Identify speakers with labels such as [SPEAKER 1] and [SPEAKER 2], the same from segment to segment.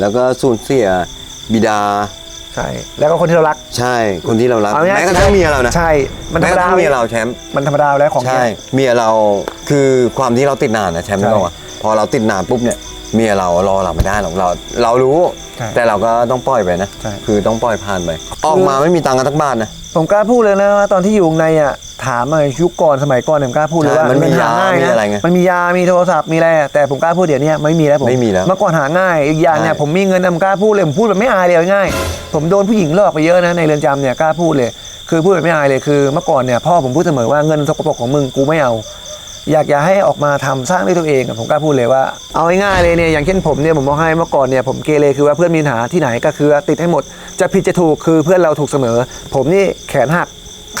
[SPEAKER 1] แล้วก็สูญเสียบิดา
[SPEAKER 2] ใช่ แล้วก็คนที่เรารัก
[SPEAKER 1] ใช่คนที่เรารัก
[SPEAKER 2] เอาง่ายๆ
[SPEAKER 1] แม้กระทั่งเมียเรานะ
[SPEAKER 2] ใช่ มันธร
[SPEAKER 1] แม้
[SPEAKER 2] ร
[SPEAKER 1] ก
[SPEAKER 2] ม
[SPEAKER 1] ระ
[SPEAKER 2] ดา
[SPEAKER 1] ทั่งเมียเราแชมป์
[SPEAKER 2] มันธรรมดาแล้วของ
[SPEAKER 1] ใช่
[SPEAKER 2] แก
[SPEAKER 1] เมียเราคือความที่เราติดนานนะแชมป์
[SPEAKER 2] ใช่
[SPEAKER 1] ไม่บอกว่าพ อเราติดนานปุ๊บเนี่ยเมียเรารอเราไม่ได้หรอกเรา เรารู้
[SPEAKER 2] ใช่
[SPEAKER 1] แต่เราก็ต้องปล่อยไปนะ
[SPEAKER 2] ใช่
[SPEAKER 1] คือต้องปล่อยผ่านไป ออกมาไม่มีตังค์กันทั้งบ้านนะ
[SPEAKER 2] ผมกล้าพูดเลยนะว่าตอนที่อยู่ข้างในอะถามมายุคก่อนสมัยก่อนเนี่ยผมกล้าพูดเลย
[SPEAKER 1] ใช่
[SPEAKER 2] ว่า
[SPEAKER 1] มันมี
[SPEAKER 2] ห
[SPEAKER 1] ยา
[SPEAKER 2] ง่าย
[SPEAKER 1] มี
[SPEAKER 2] นะ
[SPEAKER 1] อะไรไง
[SPEAKER 2] มันมียา มีโทรศัพท์มีอะไรอะแต่ผมกล้าพูดเดี๋ยวนี้ไม่มีแล้วผม
[SPEAKER 1] ไม่มีแล้ว
[SPEAKER 2] เมื่อก่อนหาง่ายอีกอย่างเนี่ย
[SPEAKER 1] ใช่
[SPEAKER 2] ผมมีเงินนะผมกล้าพูดเลยผมพูดแบบไม่อายเลยเอาง่ายผมโดนผู้หญิงหลอกไปเยอะนะในเรือนจำเนี่ยกล้าพูดเลย คือพูดแบบไม่อายเลยคือเมื่อก่อนเนี่ยพ่อผมพูดเสมอว่าเงินสกปรกของมึงกูไม่เอา อยากจะให้ออกมาทำสร้างด้วยตัวเอง ผมกล้าพูดเลยว่า เอาง่ายๆเลยเนี่ยอย่างเช่นผมเนี่ยผมบอกให้เมื่อก่อนเนี่ยผมเกเรคือว่าเพื่อนมีปัญหาที่ไหนก็คือติดให้หมด จะผิดจะถูกคือเพื่อนเราถูกเสมอ ผมนี่แขนหัก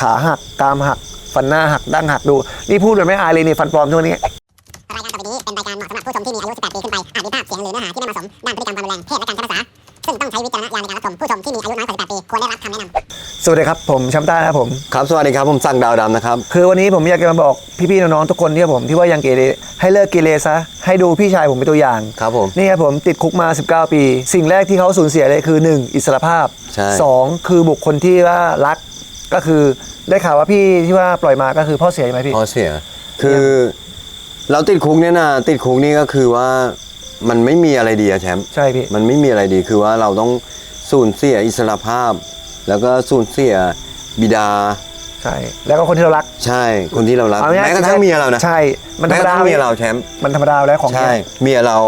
[SPEAKER 2] ขาหักกรามหัก ฟันหน้าหักดั้งหักดู นี่พูดแบบไม่อายเลยนี่ฟันปลอมทุกวันนี้
[SPEAKER 3] รายการต่อไปนี้เป็นรายการเหมาะสำหรับผู้ชมที่มีอายุ 18 ปีขึ้นไปอาจมีภาพเสียงหรือเนื้อหาที่ไม่เหมาะสมด้านพฤติกรรมความรุนแรงเพศและการใช้ภาษา งต้องใช้วิจารณญาณในการรับชมผู้ชมที่มีอายุน้อยกว่า18ปีควรได้รับคำแนะนำ
[SPEAKER 2] สวัสดีครับผมแชมป์ต้านะครับผม
[SPEAKER 1] ครับ สวัสดีครับผมสั่งดาวดำนะครับ
[SPEAKER 2] คือวันนี้ผมอยากจะมาบอกพี่ๆน้องๆทุกคนที่ผมที่ว่ายังเกเรให้เลิกเกเรซะให้ดูพี่ชายผมเป็นตัวอย่าง
[SPEAKER 1] ครับผม
[SPEAKER 2] นี่ครับผมติดคุกมา 19 ปี สิ่งแรกที่เขาสูญเสียเลยคือ 1. อิสรภาพ
[SPEAKER 1] ใช่
[SPEAKER 2] 2. คือบุคคลที่ว่ารักก็คือได้ข่าวว่าพี่ที่ว่าปล่อยมาก็คือพ่อเสียใช่ไหมพี่
[SPEAKER 1] พอเสีย คือ เราติดคุกเนี่ยนะติดคุกนี่ก็คือว่า มันไม่มีอะไรดีอะแชมป์
[SPEAKER 2] ใช่พี่
[SPEAKER 1] มันไม่มีอะไรดีคือว่าเราต้องสูญเสียอิสรภาพ แล้วก็สูญเสียบิดา
[SPEAKER 2] ใช่ แล้วก็คนที่เรารัก
[SPEAKER 1] ใช่คนที่เรารัก
[SPEAKER 2] เอาง่ายๆ
[SPEAKER 1] แม้กระทั่งเมียเรานะ
[SPEAKER 2] ใช่ มันธร
[SPEAKER 1] แม้
[SPEAKER 2] ร
[SPEAKER 1] ก
[SPEAKER 2] ม
[SPEAKER 1] ระ
[SPEAKER 2] ดา
[SPEAKER 1] ทั่งเมียเราแชมป์
[SPEAKER 2] มันธรรมดาแล้วของแก
[SPEAKER 1] ใช่เมียเรา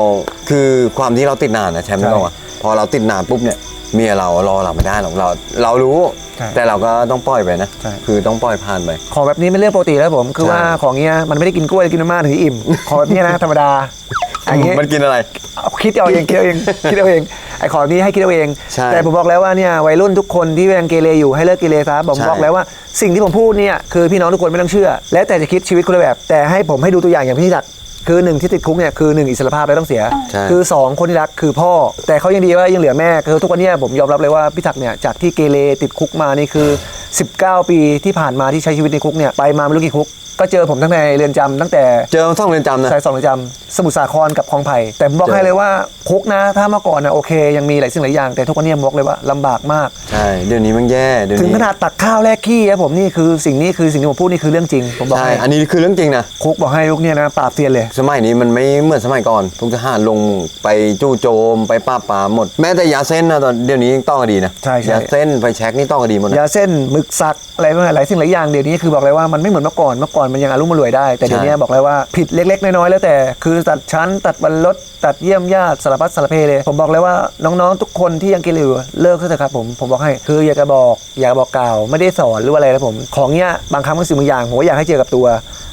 [SPEAKER 1] คือความที่เราติดนานนะแชมป์
[SPEAKER 2] ใช่
[SPEAKER 1] ไม่บอกว่าพอเราติดนานปุ๊บเนี่ยเมียเรารอเราไม่ได้หรอกเราเรารู้
[SPEAKER 2] ใช่
[SPEAKER 1] แต่เราก็ต้องปล่อยไปนะ
[SPEAKER 2] ใช่
[SPEAKER 1] คือต้องปล่อยผ่านไป
[SPEAKER 2] ของแบบนี้เป็นเรื่องปกติแล้วผม คือ
[SPEAKER 1] ใช่
[SPEAKER 2] ว่าของเงี้ยมันไม่ได้กินกล้วยกินมาถึงจะอิ่ม ของแบบนี้นะธรรมดา อย่างเงี้ย
[SPEAKER 1] มันกินอะไร
[SPEAKER 2] เอาคิดเอาเองคิดเอาเองคิดเอาเองไอ้ของนี้ให้คิดเอาเอง
[SPEAKER 1] ใช่
[SPEAKER 2] แต่ผมบอกแล้วว่าเนี่ยวัยรุ่นทุกคนที่ยังเกเรอยู่ให้เลิกเกเรซะผม
[SPEAKER 1] ใช่
[SPEAKER 2] บอกแล้วว่าสิ่งที่ผมพูดเนี่ยคือพี่น้องทุกคนไม่ต้องเชื่อ แล้วแต่จะคิดชีวิตคนละแบบ แต่ให้ผมให้ดูตัวอย่างอย่างพี่จักรคือหนึ่งที่ติดคุกเนี่ยคือหนึ่งอิสรภาพแล้วต้องเสีย
[SPEAKER 1] ใช่
[SPEAKER 2] คือสองคนที่รักคือพ่อ แต่เขายังดีว่ายังเหลือแม่คือทุกวันเนี้ผมยอมรับเลยว่าพี่จักรเนี่ยจากที่เกเรติดคุกมานี่คือ 19 ปีที่ผ่านมาที่ใช้ชีวิตในคุกเนี่ยไปมาไม่รู้กี่คุก ก็เจอผมทั้งในเรือนจำตั้งแต่
[SPEAKER 1] เจอท่องเรือนจำนะ
[SPEAKER 2] สายสองเรือนจำสมุทรสาครกับคลองไผ่แต่ผมบอก
[SPEAKER 1] เจอ
[SPEAKER 2] ให้เลยว่าคุกนะถ้าเมื่อก่อนนะโอเค ยังมีหลายสิ่งหลายอย่างแต่ทุกวันนี้ผมบอกเลยว่าลำบากมาก
[SPEAKER 1] ใช่ เดี๋ยวนี้มันแย่เดี๋ยว
[SPEAKER 2] ถึง
[SPEAKER 1] นี้
[SPEAKER 2] ขนาดตักข้าวแลกขี้ครับผมนี่คือสิ่งนี้คือสิ่งที่ผมพูดนี่คือเรื่องจริง ผมบอก
[SPEAKER 1] ใช่
[SPEAKER 2] ให้
[SPEAKER 1] อันนี้คือเรื่องจริงนะ
[SPEAKER 2] คุกบอกให้ลูกเนี่ยนะปราบเซียนเลย
[SPEAKER 1] สมัยนี้มันไม่เหมือนสมัยก่อนทุกทหารลงไปจู่โจมไปปราบปรามหมด แม้แต่ยาเส้นนะตอนเดี๋ยวนี้ยังต้องคดีนะ
[SPEAKER 2] ใช่ใช่
[SPEAKER 1] ยาเส้นไฟแช็กนี่ต้องคดีหมดนะ
[SPEAKER 2] ยาเส้นหมึกสักอะไรพวกนี้หลายสิ่งหลายอย่างเดี๋ยวนี้คือบอกเลยว่ามันไม่เหมือนเมื่อก่อนเมื่อก่อนมันยังอารุ่มอร่วยได้ แต่เดี๋ยวนี้
[SPEAKER 1] ใช่
[SPEAKER 2] บอกเลยว่าผิดเล็ก ๆ น้อยๆแล้วแต่คือตัดชั้นตัดบรรลดตัดเยี่ยมญาติสารพัดสารเพเลย ผมบอกเลยว่าน้องๆทุกคนที่ยังกินอยู่เลิกเถอะครับผมผมบอกให้คืออยากจะบอกอยากจะบอกกล่าว ไม่ได้สอนหรือว่าอะไรนะผม ของเนี้ยบางครั้งบางสิ่งบางอย่างผมก็อยากให้เจอกับตัว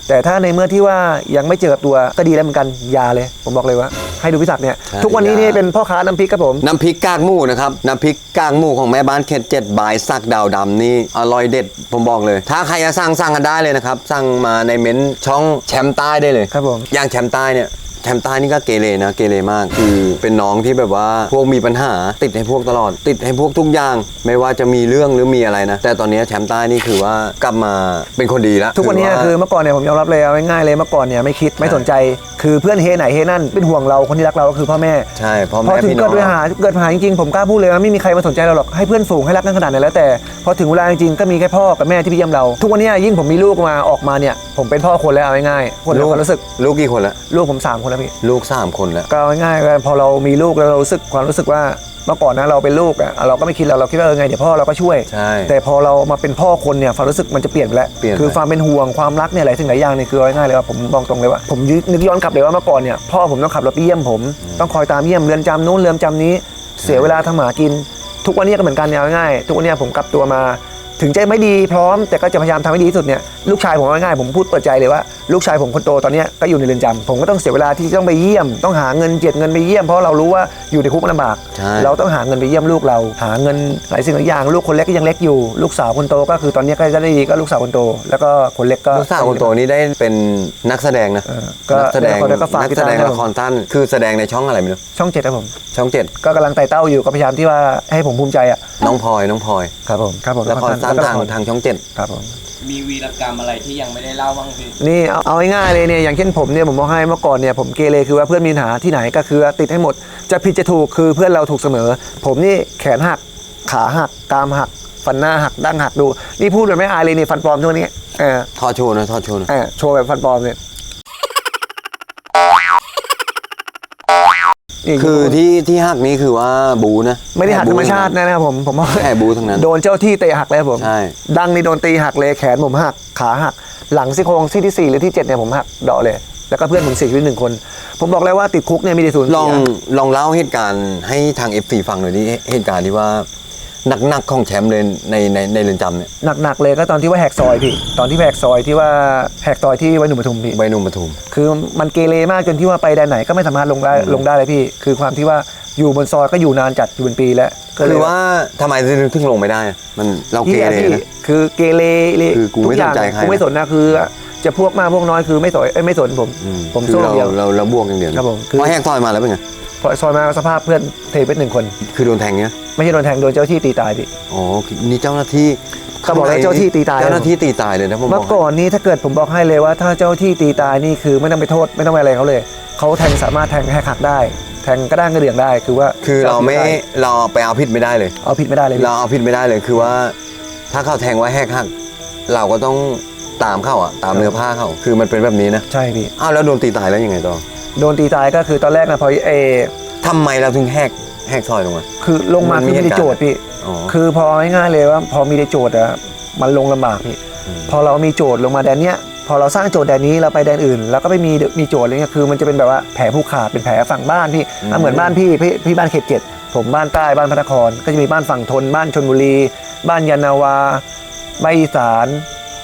[SPEAKER 2] แต่ถ้าในเมื่อที่ว่ายังไม่เจอกับตัวก็ดีแล้วเหมือนกันอยาเลย ผมบอกเลยว่า ให้ดูพิศักดิ์เนี่ย
[SPEAKER 1] ใช่
[SPEAKER 2] ทุกวันนี้
[SPEAKER 1] อย่า
[SPEAKER 2] นี่เป็นพ่อค้าน้ำพริกครับผม
[SPEAKER 1] น้ำพริกกากหมูนะครับน้ำพริกกากหมูของแม่บ้านเขตเจ็ดบายสักดาวดำนี่อร่อยเด็ดผมบอกเลย ถ้าใครจะสั่งสั่งกันได้เลยนะครับสั่งมาในเม้นต์ช่องแชมป์ใต้ได้เลย
[SPEAKER 2] ครับผม
[SPEAKER 1] อย่างแชมป์ใต้เนี่ย แชมป์ใต้นี่ก็เกเรนะเกเรมาก คือเป็นน้องที่แบบว่าพวกมีปัญหา ติดให้พวกตลอด ติดให้พวกทุกอย่าง ไม่ว่าจะมีเรื่องหรือมีอะไรนะ แต่ตอนนี้แชมป์ใต้นี่คือว่ากลับมาเป็นคนดีแล้ว
[SPEAKER 2] ทุกวันนี้
[SPEAKER 1] ถื
[SPEAKER 2] คือเมื่อก่อนเนี่ยผมยอมรับเลยเอาง่ายๆเลยเมื่อก่อนเนี่ยไม่คิดไม่สนใจ คือเพื่อนเฮไหนเฮนั่นเป็นห่วงเราคนที่รักเราก็คือพ่อแม่
[SPEAKER 1] ใช่พ่อ
[SPEAKER 2] พอ
[SPEAKER 1] แม่
[SPEAKER 2] ถึง
[SPEAKER 1] พี่น้
[SPEAKER 2] เกิ
[SPEAKER 1] อ
[SPEAKER 2] ด
[SPEAKER 1] ง
[SPEAKER 2] ปัญหาเกิดปัญหาจริงๆผมกล้าพูดเลยว่าไม่มีใครมาสนใจเราหรอกให้เพื่อนฝูงให้รักกันขนาดไหนแล้วแต่พอถึงเวลาจริงๆก็มีแค่พ่อกับแม่ที่พี่เยี่ยมเรา ทุกวันนี้ยิ่งผมมีลูกมาออกมาเนี่ยผมเป็นพ่อคนแล้วเอาง่ายๆคนละความรู้สึก
[SPEAKER 1] ลูกกี่คนละ
[SPEAKER 2] ลูกผมสามคนแล้วพี่
[SPEAKER 1] ลูกสามคนแล้ว
[SPEAKER 2] ก็เอาง่ายๆก็พอเรามีลูกแล้วเรารู้สึกความรู้สึกว่าเมื่อก่อนนะเราเป็นลูกอะเราก็ไม่คิดเราเราคิดว่าเออไงเดี๋ยวพ่อเราก็ช่วย
[SPEAKER 1] ใช่
[SPEAKER 2] แต่พอเรามาเป็นพ่อคนเนี่ยความรู้สึกมันจะเปลี่ยนไปแล้ว
[SPEAKER 1] เปลี่ยนไป
[SPEAKER 2] คือความเป็นห่วงความรักเนี่ยหลายสิ่งหลายอย่างเนี่ยคือเอาง่ายๆเลยว่าผมบอกตรงเลยว่าผมนึกย้อนกลับเลยว่าเมื่อก่อนเนี่ยพ่อผมต้องขับรถไปเยี่ยมผม ต้องคอยตามเยี่ยมเรือนจำนู้นเรือนจำนี้ เสียเวลาทำหมากิน ทุกวันนี้ก็เหมือนกันเนี่ยเอาง่ายๆทุกวันนี้ผมกลับตัวมา ถึงใจไม่ดีพร้อมแต่ก็จะพยายามทำให้ดีที่สุดเนี่ยลูกชายผมเอาง่ายๆผมพูดเปิดใจเลยว่าลูกชายผมคนโตตอนเนี้ยก็อยู่ในเรือนจำผมก็ต้องเสียเวลาที่ต้องไปเยี่ยม ต้องหาเงินเจ็ดเงินไปเยี่ยมเพราะเรารู้ว่าอยู่ในคุกมันลำบาก
[SPEAKER 1] ใช่
[SPEAKER 2] เราต้องหาเงินไปเยี่ยมลูกเรา หาเงินหลายสิ่งหลายอย่างลูกคนเล็กก็ยังเล็กอยู่ ลูกสาวคนโตก็คือตอนนี้ก็จะได้ดีก็ลูกสาวคนโต แล้วก็คนเล็กก็
[SPEAKER 1] ลูกสาวคนโตนี่ได้เป็นนักแสดงนะ
[SPEAKER 2] เออก็
[SPEAKER 1] นักแสดง
[SPEAKER 2] แล้วก็ฝาก
[SPEAKER 1] นัก
[SPEAKER 2] ติด
[SPEAKER 1] แส
[SPEAKER 2] ตาม
[SPEAKER 1] ดง
[SPEAKER 2] ด้วย
[SPEAKER 1] ละครสั้นคือแสดงในช่องอะไรไม่รู้
[SPEAKER 2] ช่องเจ็ดครับผม
[SPEAKER 1] ช่องเจ็ด
[SPEAKER 2] ก็กำลังไต่เต้าอยู่ก็พยายามที่ว่าให้ผมภูมิใจอะ
[SPEAKER 1] น้องพลอยน้องพลอย
[SPEAKER 2] ครับผมครับผม
[SPEAKER 1] ละครสั้น
[SPEAKER 2] แล้วก็
[SPEAKER 1] ทางทางช่องเจ็ด
[SPEAKER 2] ครับผม
[SPEAKER 4] มีวีรกรรมอะไรที่ยังไม่ได้เล่าบ้างพี่
[SPEAKER 2] นี่เอาเอาง่ายๆเลยเนี่ยอย่างเช่นผมเนี่ยผมบอกให้เมื่อก่อนเนี่ยผมเกเรคือว่าเพื่อนมีปัญหาที่ไหนก็คือติดให้หมดจะผิดจะถูกคือเพื่อนเราถูกเสมอ ผมนี่แขนหักขาหักกรามหัก ฟันหน้าหักดั้งหักดู นี่พูดแบบไม่อายเลยนี่ฟันปลอมทุกวันนี้เออ
[SPEAKER 1] ทอดโชว์หนะทอดโชว์หนะ
[SPEAKER 2] เออโชว์แบบฟันปลอมเนี่ย นี่
[SPEAKER 1] คือที่ที่หักนี้คือว่าบูนะ
[SPEAKER 2] ไม่ได้หัก
[SPEAKER 1] แค่
[SPEAKER 2] ธร
[SPEAKER 1] บู
[SPEAKER 2] รมชาตินะครับผมผมว่า
[SPEAKER 1] แค่บูทั้งนั้น
[SPEAKER 2] โดนเจ้าที่เตะหักเลยครับผม
[SPEAKER 1] ใช่
[SPEAKER 2] ดังนี่โดนตีหักเลยแขนผมหักขาหัก หลังซี่โครงซี่ที่4หรือที่7เนี่ยผมหักเดาะเลย แล้วก็เพื่อนผมเสียชีวิตหนึ่งคน ผมบอกเลยว่าติดคุกเนี่ยมีแต่ศูนย์
[SPEAKER 1] ลอง
[SPEAKER 2] เสีย
[SPEAKER 1] ลองเล่าเหตุการณ์ให้ทาง F4 ฟังหน่อยดิเหตุการณ์ที่ว่า หนักๆของแชมป์เลยในในในเรือนจำเนี่ย
[SPEAKER 2] หนักๆเลยก็ตอนที่ว่าแหกซอยพี่ตอนที่แหกซอยที่ว่าแหกซอยที่วัดหนุ่มปทุมพี่
[SPEAKER 1] ใบหนุ่มปทุม
[SPEAKER 2] คือมันเกเรมากจนที่ว่าไปแดนไหนก็ไม่สามารถลงได้ลงได้เลยพี่ คือความที่ว่าอยู่บนซอยก็อยู่นานจัดอยู่เป็นปีแล้วก็เลย
[SPEAKER 1] คือว่าทำไมถึงลงไม่ได้อะมันเราเก
[SPEAKER 2] พี่อะ
[SPEAKER 1] เร
[SPEAKER 2] พี่
[SPEAKER 1] นะ
[SPEAKER 2] คือเกเรเลย
[SPEAKER 1] คือกูไม่
[SPEAKER 2] ทุย่าง
[SPEAKER 1] สนใจใคร
[SPEAKER 2] กูไม่สนนะคือ จะพวกมากพวกน้อยคือไม่สนเอ้ยไม่สนผม
[SPEAKER 1] อื
[SPEAKER 2] ผม
[SPEAKER 1] คือ
[SPEAKER 2] สู้
[SPEAKER 1] เรา
[SPEAKER 2] เดียว
[SPEAKER 1] เราเราบวกอย่างเดียวนะครับ
[SPEAKER 2] ผมคือ
[SPEAKER 1] พอแหกซอยมาแล้วเป็นไง
[SPEAKER 2] พอซอยมาสภาพเพื่อนเทไปหนึ่งคน
[SPEAKER 1] คือโดนแทงเนี้ย
[SPEAKER 2] ไม่ใช่โดนแทงโดนเจ้าที่ตีตายพี่
[SPEAKER 1] อ๋อคือนี่เจ้าหน้าที่
[SPEAKER 2] ก็บอกแล้วเจ้าที่ตีตาย
[SPEAKER 1] เจ้าหน้าที่ตีตายเลยนะผมบ
[SPEAKER 2] เมื่
[SPEAKER 1] อ
[SPEAKER 2] อกก่อนนี้ถ้าเกิดผมบอกให้เลยว่า ถ้าเจ้าที่ตีตายนี่คือไม่ต้องไปโทษไม่ต้องไปอะไรเขาเลยเขาแทงสามารถแทงแหกหักได้แทงกระด้างกระเดื่องได้คือว่า
[SPEAKER 1] คือเราไม่
[SPEAKER 2] จ้ที่ต
[SPEAKER 1] เราไปเอาผิดไม่ได้เลยา
[SPEAKER 2] ยเอาผิดไม่ได้เลยพี่
[SPEAKER 1] เราเอาผิดไม่ได้เลยคือว่า ถ้าเขาแทงไว้แหกหัก เราก็ต้อง ตามเข้าอะตามเนื้อผ้าเขาคือมันเป็นแบบนี้นะ
[SPEAKER 2] ใช่พี่
[SPEAKER 1] อ้าวแล้วโดนตีตายแล้วยังไงต่อ
[SPEAKER 2] โดนตีตายก็คือตอนแรกนะพอเออ
[SPEAKER 1] ทำไมเราถึงแหกแหกซอยลงมา
[SPEAKER 2] คือลงมา
[SPEAKER 1] มันมี
[SPEAKER 2] คือไม่ได้
[SPEAKER 1] เหตุการณ์
[SPEAKER 2] โจทย์พี่
[SPEAKER 1] อ๋อ
[SPEAKER 2] คือพอง่ายๆเลยว่า พอมีได้โจทย์อะมันลงลำบากพี่พอเรามีโจทย์ลงมาแดนเนี้ยพอเราสร้างโจทย์แดนนี้เราไปแดนอื่น แล้วก็ไม่มีมีโจทย์อะไรเงี้ยคือมันจะเป็นแบบว่าแผลผูกขาดเป็นแผลฝั่งบ้านพี่อะเหมือนบ้านพี่พี่พี่บ้านเขตเจ็ดผมบ้านใต้บ้านพระนคร ก็จะมีบ้านฝั่งทนบ้านชนบุรี บ้านยานนาวาบ้านอีสาน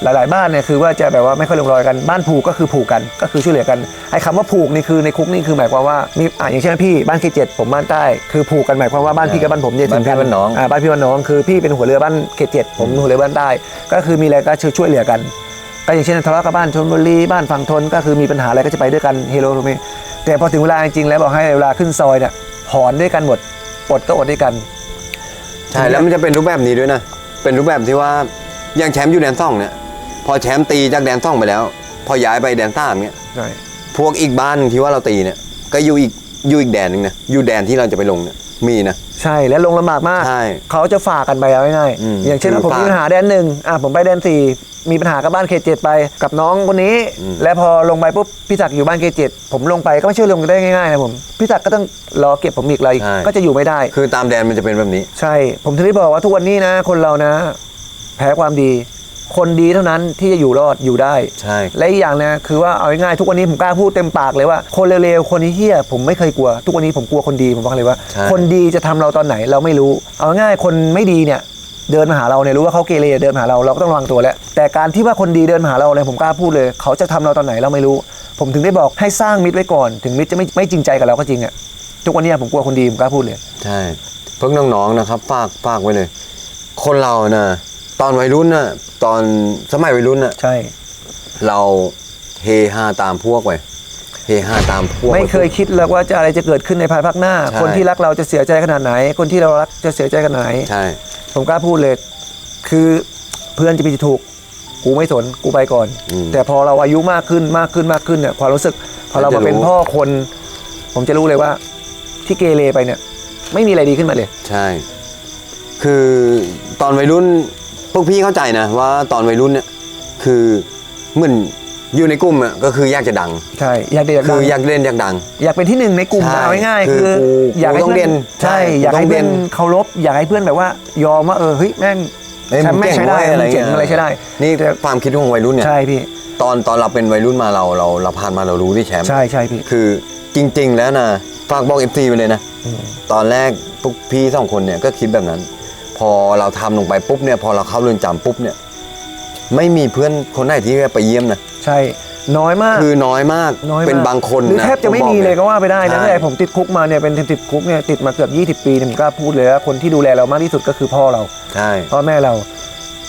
[SPEAKER 2] หลาย ๆ บ้านเนี่ยคือว่าจะแบบว่าไม่ค่อยลงรอยกันบ้านผูกก็คือผูกกันก็คือช่วยเหลือกันไอ้คำว่าผูกนี่คือในคุกนี่คือหมายความว่ามีอะอย่างเช่นพี่บ้านเขตเจ็ดผมบ้านใต้คือผูกกันหมายความว่าบ้านพี่กับบ้านผมเนี่ยถึงกั
[SPEAKER 1] บ้านพี่บ้านน้อง
[SPEAKER 2] อ่าบ้านพี่บ้านน้องคือพี่เป็นหัวเรือบ้านเขตเจ็ดผมหัวเรือบ้านใต้ ก็คือมีอะไรก็ช่วยช่วยเหลือกันก็อย่างเช่นทะเลาะกับบ้านชนบุรีบ้านฝั่งทนก็คือมีปัญหาอะไรก็จะไปด้วยกันเฮโร่ตรงนี้แต่พอถึงเวลาจริงๆแล้วบอกให้เวลาขึ้นซอยเนี่ยหอนด้วยกันหมดอดก็อดด้วยกัน
[SPEAKER 1] ใช่แล้วมันจะเป็นรูปแบบนี้ด้วยนะ เป็นรูปแบบที่ว่าอย่างแชมป์อยู่แดนซ่องเนี่ยพ อแชมป์ตีจากแดนซ่องไปแล้ว พอย้ายไปแดนสามเนี่ย
[SPEAKER 2] ใช่
[SPEAKER 1] พวกอีกบ้านที่ว่าเราตีเนี่ย ก็อยู่อีกอยู่อีกแดนหนึงนะอยู่แดนที่เราจะไปลงเนี่ยมีนะ
[SPEAKER 2] ใช่และลงลำบากมาก
[SPEAKER 1] ใช่
[SPEAKER 2] เขาจะฝากกันไปเอาง่าย
[SPEAKER 1] อืม
[SPEAKER 2] ๆอย่างเช่นว่าผม
[SPEAKER 1] ฝาก
[SPEAKER 2] มีปัญหาแดนหนึ่งอะผมไปแดนสี่มีปัญหากับบ้านเขตเจ็ดไปกับน้องคนนี้
[SPEAKER 1] อืม
[SPEAKER 2] และพอลงไปปุ๊บพี่ศักดิ์อยู่บ้านเขตเจ็ดผมลงไปก็ไม่ใช่ลงได้ง่ายๆนะผมพี่ศักดิ์ก็ต้องรอเก็บผมอีกเลยก็จะอยู่ไม่ได้
[SPEAKER 1] คือตามแดนมันจะเป็นแบบนี้
[SPEAKER 2] ใช่ ผมถึงได้บอกว่าทุกวันนี้นะ คนเรานะ แพ้ความดี คนดีเท่านั้นที่จะอยู่รอดอยู่ได้
[SPEAKER 1] ใช่
[SPEAKER 2] และอีกอย่างนะคือว่าเอาง่ายๆทุกวันนี้ผมกล้าพูดเต็มปากเลยว่าคนเร็วๆคนที่เฮี้ยผมไม่เคยกลัว ทุกวันนี้ผมกลัวคนดีผมบอกเลยว่า
[SPEAKER 1] ใช่
[SPEAKER 2] คนดีจะทำเราตอนไหนเราไม่รู้ เอาง่ายๆคนไม่ดีเนี่ยเดินมาหาเราเนี่ยรู้ว่าเขาเกเรเดินมาหาเราเราก็ต้องระวังตัวแล้ว แต่การที่ว่าคนดีเดินมาหาเราเนี่ยผมกล้าพูดเลย เขาจะทำเราตอนไหนเราไม่รู้ ผมถึงได้บอกให้สร้างมิตรไว้ก่อน ถึงมิตรจะไม่ไม่จริงใจกับเราก็จริงอะทุกวันนี้ผมกลัวคนดีผมกล้าพูดเลย
[SPEAKER 1] ใช่ เพิ่งน้องๆนะครับฝากฝากไว้เลย คนเรานะ ตอนวัยรุ่นน่ะตอนสมัยวัยรุ่นน่ะ
[SPEAKER 2] ใช่
[SPEAKER 1] เราเฮฮาตามพวกไปเฮฮาตามพวก
[SPEAKER 2] ไม่เคยคิดเลยว่าจะอะไรจะเกิดขึ้นในภายภาคหน้า
[SPEAKER 1] ใช่
[SPEAKER 2] คนที่รักเราจะเสียใจขนาดไหน คนที่เรารักจะเสียใจขนาดไหน
[SPEAKER 1] ใช่
[SPEAKER 2] ผมกล้าพูดเลยคือเพื่อนจะผิดจะถูก กูไม่สนกูไปก่อน
[SPEAKER 1] อืม
[SPEAKER 2] แต่พอเราอายุมากขึ้นมากขึ้นมากขึ้นเนี่ยความรู้สึก พอเรา
[SPEAKER 1] จะ
[SPEAKER 2] มาเป็น
[SPEAKER 1] รู้
[SPEAKER 2] พ่อคน ผมจะรู้เลยว่า ที่เกเรไปเนี่ย ไม่มีอะไรดีขึ้นมาเลย
[SPEAKER 1] ใช่ คือตอนวัยรุ่นพ วกพี่เข้าใจนะว่าตอนวัยรุ่นเนี่ยคือเหมือนอยู่ในกลุ่มอะก็คืออยากจะดัง
[SPEAKER 2] ใช่อยากเด็กอยาก
[SPEAKER 1] คื
[SPEAKER 2] ดั
[SPEAKER 1] องอยากเล่นอยากดัง
[SPEAKER 2] อยากเป็นที่หนึ่งในกลุ่ม
[SPEAKER 1] ใช่
[SPEAKER 2] เอาง่ายๆ
[SPEAKER 1] คือ
[SPEAKER 2] คือ
[SPEAKER 1] กู
[SPEAKER 2] อยากให้
[SPEAKER 1] กูต้อง
[SPEAKER 2] เพื่อน
[SPEAKER 1] เรียน
[SPEAKER 2] ใช่
[SPEAKER 1] ใช่
[SPEAKER 2] อยากให้
[SPEAKER 1] กูต้องเรี
[SPEAKER 2] เพื่
[SPEAKER 1] ย
[SPEAKER 2] อนนเคารพอยากให้เพื่อนแบบว่ายอมว่าเออเฮ้ยแม่ง
[SPEAKER 1] เอ้ย
[SPEAKER 2] แชมป์แม่ง
[SPEAKER 1] ง
[SPEAKER 2] ใช้ได้
[SPEAKER 1] เว้ย
[SPEAKER 2] มึงเจ๋ง
[SPEAKER 1] งี้ย
[SPEAKER 2] อะไรใช้ได้
[SPEAKER 1] นี่ความคิดของวัยรุ่นเนี่ย
[SPEAKER 2] ใช่พี่
[SPEAKER 1] ตอนตอนเราเป็นวัยรุ่นมาเราเราเราผ่านมาเรารู้ที่แชมป์
[SPEAKER 2] ใช่ใช่พี่
[SPEAKER 1] คือจริง ๆ แล้วนะฝากบอกเอฟซีไปเลยนะ
[SPEAKER 2] อืม
[SPEAKER 1] ตอนแรกพวกพี่สองคนเนี่ยก็คิดแบบนั้น พอเราทำลงไปปุ๊บเนี่ยพอเราเข้าเรือนจำปุ๊บเนี่ย ไม่มีเพื่อนคนไหนที่ไปเยี่ยมนะ
[SPEAKER 2] ใช่น้อยมาก
[SPEAKER 1] คือน้อยมาก
[SPEAKER 2] น้อยมาก
[SPEAKER 1] เป็นบางคน
[SPEAKER 2] หรือ
[SPEAKER 1] นะ
[SPEAKER 2] แทบจะไม่
[SPEAKER 1] ผบ
[SPEAKER 2] มีเลยก็ว่าไปได้นะ
[SPEAKER 1] ใช่
[SPEAKER 2] ตั้งแต่ผมติดคุกมาเนี่ยเป็นติดคุกเนี่ยติดมาเกือบ20 ปีเนี่ยผมกล้าพูดเลยว่าคนที่ดูแลเรามากที่สุดก็คือพ่อเรา
[SPEAKER 1] ใช่
[SPEAKER 2] พ่อแม่เรา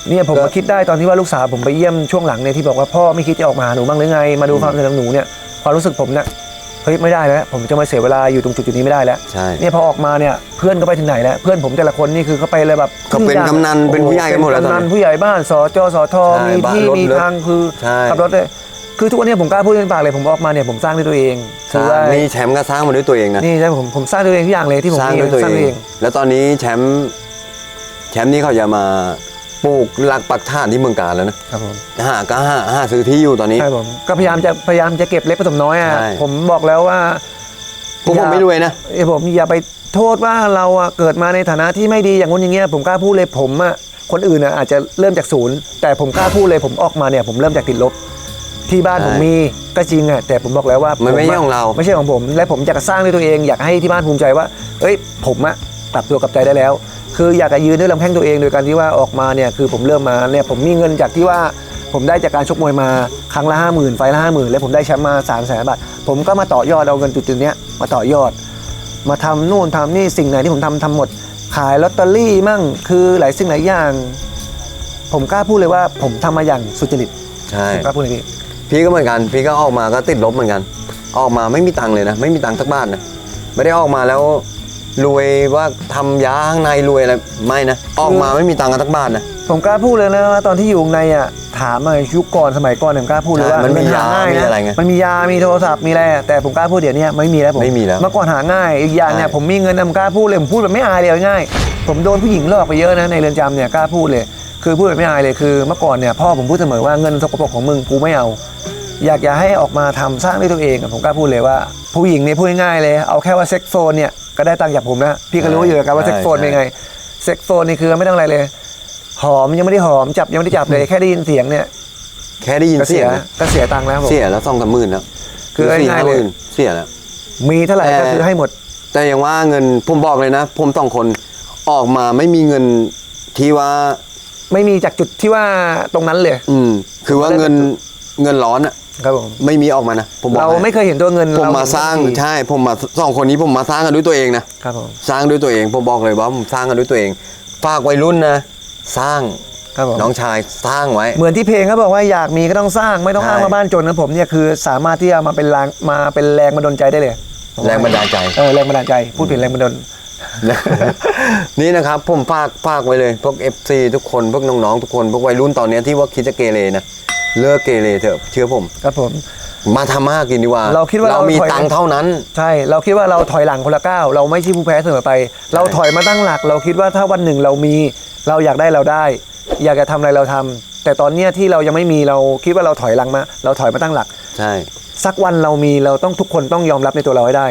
[SPEAKER 2] เนี่ยผม
[SPEAKER 1] ก็
[SPEAKER 2] มาคิดได้ตอนที่ว่าลูกสาวผมไปเยี่ยมช่วงหลังเนี่ยที่บอกว่าพ่อไม่คิดจะออกมาหาหนูบ้างหรือไง มาดูความสำเร็จของหนูเนี่ยความรู้สึกผมเนี่ย เฮ้ยไม่ได้แล้วผมจะมาเสียเวลาอยู่ตรงจุดจุดนี้ไม่ได้แล้ว
[SPEAKER 1] ใช่
[SPEAKER 2] เนี่ยพอออกมาเนี่ยเพื่อนก็ไปถึงไหนแล้วเพื่อนผมแต่ละคนนี่คือเขาไปเลยแบบ
[SPEAKER 1] เขาเป็นกำนันเป็นผู้ใหญ่กันหมดแล้ว
[SPEAKER 2] เป็
[SPEAKER 1] ตอน
[SPEAKER 2] กำนัน
[SPEAKER 1] นี้
[SPEAKER 2] ผู้ใหญ่บ้านสจสท
[SPEAKER 1] ใช่
[SPEAKER 2] มี
[SPEAKER 1] บ้าน
[SPEAKER 2] ที่
[SPEAKER 1] รถ
[SPEAKER 2] มี
[SPEAKER 1] รถ
[SPEAKER 2] ทางคือ
[SPEAKER 1] ใช่
[SPEAKER 2] ขับรถเลยคือทุกวันนี้ผมกล้าพูดเต็มปากเลยผมออกมาเนี่ยผมสร้างด้วยตัวเองคื
[SPEAKER 1] ใช่
[SPEAKER 2] อว่า
[SPEAKER 1] นี่แชมป์ก็สร้างมาด้วยตัวเองนะ
[SPEAKER 2] นี่ใช่ผมผมสร้างด้วยตัวเองทุกอย่างเลยที่ผม
[SPEAKER 1] สร้าง
[SPEAKER 2] มี
[SPEAKER 1] ด้วยตัว
[SPEAKER 2] สร้าง
[SPEAKER 1] เอ
[SPEAKER 2] ด้วย
[SPEAKER 1] งแล้วตอนนี้แชมป์แชมป์นี่เขาจะมา ปลูกหลักปักฐานที่เมืองการแล้วนะครับ
[SPEAKER 2] ผม
[SPEAKER 1] หาก็หาหาซื้อที่อยู่ตอนนี้
[SPEAKER 2] ใช่ผมก็พยายามจะพยายามจะเก็บเล็กผสมน้อยอะ
[SPEAKER 1] ใช่
[SPEAKER 2] ผมบอกแล้วว่า
[SPEAKER 1] พวกผมไม่รวยนะ
[SPEAKER 2] ไอ้ผมอย่าไปโทษว่าเราอะเกิดมาในฐานะที่ไม่ดีอย่างงู้นอย่างเงี้ยผมกล้าพูดเลยผมอะคนอื่นอะอาจจะเริ่มจากศูนย์ แต่ผมกล้าพูดเลยผมออกมาเนี่ยผมเริ่มจากติดลบ ที่บ้าน
[SPEAKER 1] ใช่
[SPEAKER 2] ผมมีก็จริงอะแต่ผมบอกแล้วว่า
[SPEAKER 1] มันไม่
[SPEAKER 2] ผะ
[SPEAKER 1] ใช่ของเรา
[SPEAKER 2] ไม่ใช่ของผม และผมอยากจะสร้างด้วยตัวเองอยากให้ที่บ้านภูมิใจว่า เอ้ยผมอะ กลับตัวกลับใจได้แล้ว คืออยากจะยืนด้วยลำแข้งตัวเองโดยการที่ว่าออกมาเนี่ยคือผมเริ่มมาเนี่ยผมมีเงินจากที่ว่าผมได้จากการชกมวยมาครั้งละห้าหมื่นไฟล์ละห้าหมื่นแล้วผมได้แชมป์มา3ามแสนบาทผมก็มาต่อยอดเอาเงินจุดๆเนี้ยมาต่อยอด มาทำนู่นทำนี่สิ่งไหนที่ผมทำทำหมด ขายลอตเตอรี่มั่งคือหลายสิ่งหลายอย่าง ผมกล้าพูดเลยว่าผมทำมาอย่างสุจริต
[SPEAKER 1] ใช่
[SPEAKER 2] ผมกล้าพูดเลยพี่
[SPEAKER 1] พี่ก็เหมือนกัน พี่ก็ออกมาก็ติดลบเหมือนกัน ออกมาไม่มีตังค์เลยนะ ไม่มีตังค์สักบาทนะไม่ได้ออกมาแล้ว รวยว่าทำยาข้างในรวยอะไรไม่นะ ออกมาไม่มีตังค์กันสักบาทนะ
[SPEAKER 2] ผมกล้าพูดเลยนะว่าตอนที่อยู่ข้างในอะถามมายุคก่อนสมัยก่อนเนี่ยผมกล้าพูดเลยว่า
[SPEAKER 1] ใช่มันมี
[SPEAKER 2] หง่าย
[SPEAKER 1] ยามี
[SPEAKER 2] นะ
[SPEAKER 1] อะไรไง
[SPEAKER 2] มันมียา มีโทรศัพท์มีอะไรแต่ผมกล้าพูดเดี๋ยวนี้ไม่มีแล้วผม
[SPEAKER 1] ไม่มีแล้ว
[SPEAKER 2] เมื่อก่อนหาง่ายอีกอย่างเนี่ย
[SPEAKER 1] ใช่
[SPEAKER 2] ผมมีเงินนะผมกล้าพูดเลยผมพูดแบบไม่อายเลยเอาง่าย ผมโดนผู้หญิงหลอกไปเยอะนะในเรือนจำเนี่ยกล้าพูดเลย คือพูดแบบไม่อายเลยคือ เมื่อก่อนเนี่ยพ่อผมพูดเสมอว่าเงินสกปรกของมึงกูไม่เอา อยากจะให้ออกมาทำสร้างด้วยตัวเองอะผมกล้าพูดเลยว่า ผู้หญิงเนี่ยพูดง่ายๆเลยเอาแค่ว่าเซ็กโซนเนี่ย ก็ได้ตังค์จากผมนะพี่ก็รู้อยู่แล้วกันว่า
[SPEAKER 1] ใช่
[SPEAKER 2] เซ็กโซน
[SPEAKER 1] ใช่
[SPEAKER 2] เป็นไงเซ็กโซนนี่คือไม่ต้องอะไรเลย หอมยังไม่ได้หอมจับยังไม่ได้จับเลยแค่ได้ยินเสียงเนี่ย
[SPEAKER 1] แค่ได้ยิน
[SPEAKER 2] ก็
[SPEAKER 1] เสี
[SPEAKER 2] เสี
[SPEAKER 1] ย
[SPEAKER 2] ย
[SPEAKER 1] งนะ
[SPEAKER 2] ก็เสียตังค์แล้วครับผม
[SPEAKER 1] เสียแล้วสองสามหมื่นแล้ว
[SPEAKER 2] คือ
[SPEAKER 1] สี่
[SPEAKER 2] ง่า
[SPEAKER 1] ห้าย
[SPEAKER 2] ๆ
[SPEAKER 1] ห
[SPEAKER 2] เลย
[SPEAKER 1] มื่นเสียแล้ว
[SPEAKER 2] มีเท่าไหร่ก็
[SPEAKER 1] แต่
[SPEAKER 2] คือให้หมด
[SPEAKER 1] แต่อย่างว่าเงินผมบอกเลยนะ ผมสองคนออกมาไม่มีเงินที่ว่า
[SPEAKER 2] ไม่มีจากจุดที่ว่าตรงนั้นเลย
[SPEAKER 1] อืม คือว่าเงินเงินร้อนอะ
[SPEAKER 2] ครับผม
[SPEAKER 1] ไม่มีออกมานะผมบอก
[SPEAKER 2] เรา
[SPEAKER 1] ให้
[SPEAKER 2] ไม่เคยเห็นตัวเงิน
[SPEAKER 1] ผม
[SPEAKER 2] เมา
[SPEAKER 1] สร้าง
[SPEAKER 2] เห็น
[SPEAKER 1] ใช่ ผมมาสองคนนี้ผมมาสร้างกันด้วยตัวเองนะ
[SPEAKER 2] ครับผม
[SPEAKER 1] สร้างด้วยตัวเองผมบอกเลยว่าผมสร้างกันด้วยตัวเอง ฝากวัยรุ่นนะ สร้าง
[SPEAKER 2] ครับผม
[SPEAKER 1] น้องชายสร้างไว้
[SPEAKER 2] เหมือนที่เพลงเขาบอกว่าอยากมีก็ต้องสร้างไม่ต้อง
[SPEAKER 1] ใช่
[SPEAKER 2] อ้างว่าบ้านจนนะผมเนี่ยคือสามารถที่จะมาเป็นแรงมาเป็นแรงบันดาลใจได้เลย
[SPEAKER 1] แรงบันดาลใจ
[SPEAKER 2] เออแรงบันดาลใจพูดผิดแรงบันดาล
[SPEAKER 1] นี่นะครับผมฝากฝากไว้เลย พวก FC ทุกคนพวกน้องๆทุกคนพวกวัยรุ่นตอนเนี้ยที่ว่าคิดจะเกเรนะ เลิกเกเรเถอะเชื่อผม
[SPEAKER 2] ครับผม
[SPEAKER 1] มาทำมาหากินดีกว่า
[SPEAKER 2] เราคิดว่าเรา
[SPEAKER 1] มี
[SPEAKER 2] ถอย
[SPEAKER 1] ตังค์เท่านั้น
[SPEAKER 2] ใช่ เราคิดว่าเราถอยหลังคนละก้าวเราไม่ใช่ผู้แพ้เสมอไป เราถอยมาตั้งหลัก เราคิดว่าถ้าวันหนึ่งเรามี เราอยากได้เราได้ อยากจะทำอะไรเราทำแต่ตอนเนี้ยที่เรายังไม่มีเราคิดว่าเราถอยหลังมา เราถอยมาตั้งหลัก
[SPEAKER 1] ใช่
[SPEAKER 2] สักวันเรามีเราต้องทุกคนต้องยอมรับในตัวเราให้ได้